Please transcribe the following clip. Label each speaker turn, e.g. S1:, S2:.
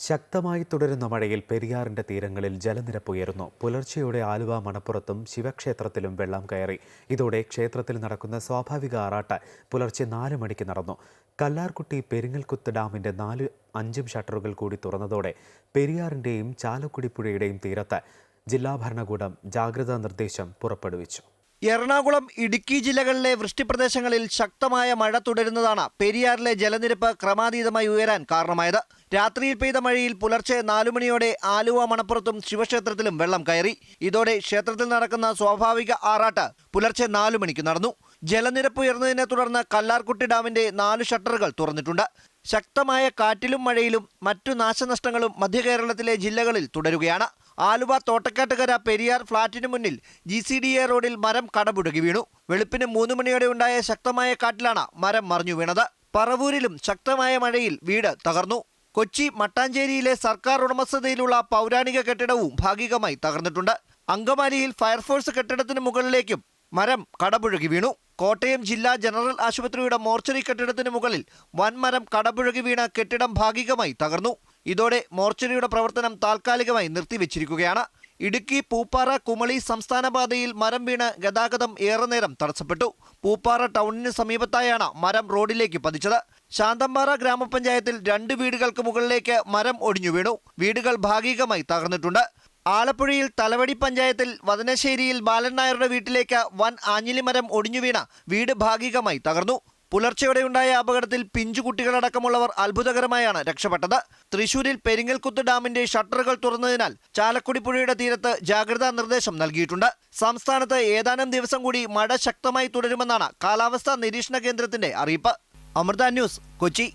S1: ശക്തമായി തുടരുന്ന മഴയിൽ പെരിയാറിന്റെ തീരങ്ങളിൽ ജലനിരപ്പ് ഉയരുന്നു. പുലർച്ചെയോടെ ആലുവ മണപ്പുറത്തും ശിവക്ഷേത്രത്തിലും വെള്ളം കയറി. ഇതോടെ ക്ഷേത്രത്തിൽ നടക്കുന്ന സ്വാഭാവിക ആറാട്ട് പുലർച്ചെ നാല് മണിക്ക് നടന്നു. കല്ലാർകുട്ടി പെരിങ്ങൽകുത്ത് ഡാമിന്റെ നാല് അഞ്ചും ഷട്ടറുകൾ കൂടി തുറന്നതോടെ പെരിയാറിന്റെയും ചാലക്കുടി പുഴയുടെയും തീരത്ത് ജില്ലാ ഭരണകൂടം ജാഗ്രതാ നിർദ്ദേശം പുറപ്പെടുവിച്ചു.
S2: എറണാകുളം ഇടുക്കി ജില്ലകളിലെ വൃഷ്ടിപ്രദേശങ്ങളിൽ ശക്തമായ മഴ തുടരുന്നതാണ് പെരിയാറിലെ ജലനിരപ്പ് ക്രമാതീതമായി ഉയരാൻ കാരണമായത്. രാത്രിയിൽ പെയ്ത മഴയിൽ പുലർച്ചെ നാലുമണിയോടെ ആലുവ മണപ്പുറത്തും ശിവക്ഷേത്രത്തിലും വെള്ളം കയറി. ഇതോടെ ക്ഷേത്രത്തിൽ നടക്കുന്ന സ്വാഭാവിക ആറാട്ട് പുലർച്ചെ നാലു മണിക്ക് നടന്നു. ജലനിരപ്പ് ഉയർന്നതിനെ തുടർന്ന് കല്ലാർകുട്ടി ഡാമിന്റെ നാല് ഷട്ടറുകൾ തുറന്നിട്ടുണ്ട്. ശക്തമായ കാറ്റിലും മഴയിലും മറ്റു നാശനഷ്ടങ്ങളും മധ്യകേരളത്തിലെ ജില്ലകളിൽ തുടരുകയാണ്. ആലുവ തോട്ടക്കാട്ടുകര പെരിയാർ ഫ്ളാറ്റിന് മുന്നിൽ ജി സി ഡി എ റോഡിൽ മരം കടപുടുകി വീണു. വെളുപ്പിന് മൂന്ന് മണിയോടെ ഉണ്ടായ ശക്തമായ കാറ്റിലാണ് മരം മറിഞ്ഞു വീണത്. പറവൂരിലും ശക്തമായ മഴയിൽ വീട് തകർന്നു. കൊച്ചി മട്ടാഞ്ചേരിയിലെ സർക്കാർ ഉടമസ്ഥതയിലുള്ള പൗരാണിക കെട്ടിടവും ഭാഗികമായി തകർന്നിട്ടുണ്ട്. അങ്കമാലിയിൽ ഫയർഫോഴ്സ് കെട്ടിടത്തിന് മുകളിലേക്കും മരം കടപുഴകി വീണു. കോട്ടയം ജില്ലാ ജനറൽ ആശുപത്രിയുടെ മോർച്ചറി കെട്ടിടത്തിന് മുകളിൽ വൻമരം കടപുഴകി വീണ കെട്ടിടം ഭാഗികമായി തകർന്നു. ഇതോടെ മോർച്ചറിയുടെ പ്രവർത്തനം താൽക്കാലികമായി നിർത്തിവെച്ചിരിക്കുകയാണ്. ഇടുക്കി പൂപ്പാറ കുമളി സംസ്ഥാന പാതയിൽ മരം വീണ് ഗതാഗതം ഏറെ നേരം തടസ്സപ്പെട്ടു. പൂപ്പാറ ടൗണിന് സമീപത്തായാണ് മരം റോഡിലേക്ക് പതിച്ചത്. ശാന്തമ്പാറ ഗ്രാമപഞ്ചായത്തിൽ രണ്ട് വീടുകൾക്ക് മുകളിലേക്ക് മരം ഒടിഞ്ഞു വീണു. വീടുകൾ ഭാഗികമായി തകർന്നിട്ടുണ്ട്. ആലപ്പുഴയിൽ തലവടി പഞ്ചായത്തിൽ വദനശ്ശേരിയിൽ ബാലൻ നായരുടെ വീട്ടിലേക്ക് വൻ ആഞ്ഞിലിമരം ഒടിഞ്ഞു വീണ വീട് ഭാഗികമായി തകർന്നു. പുലർച്ചെയോടെയുണ്ടായ അപകടത്തിൽ പിഞ്ചുകുട്ടികളടക്കമുള്ളവർ അത്ഭുതകരമായാണ് രക്ഷപ്പെട്ടത്. തൃശൂരിൽ പെരിങ്ങൽക്കുത്ത് ഡാമിന്റെ ഷട്ടറുകൾ തുറന്നതിനാൽ ചാലക്കുടി പുഴയുടെ തീരത്ത് ജാഗ്രതാ നിർദ്ദേശം നൽകിയിട്ടുണ്ട്. സംസ്ഥാനത്ത് ഏതാനും ദിവസം കൂടി മഴ ശക്തമായി തുടരുമെന്നാണ് കാലാവസ്ഥാ നിരീക്ഷണ കേന്ദ്രത്തിന്റെ അറിയിപ്പ്. അമൃത ന്യൂസ് കൊച്ചി.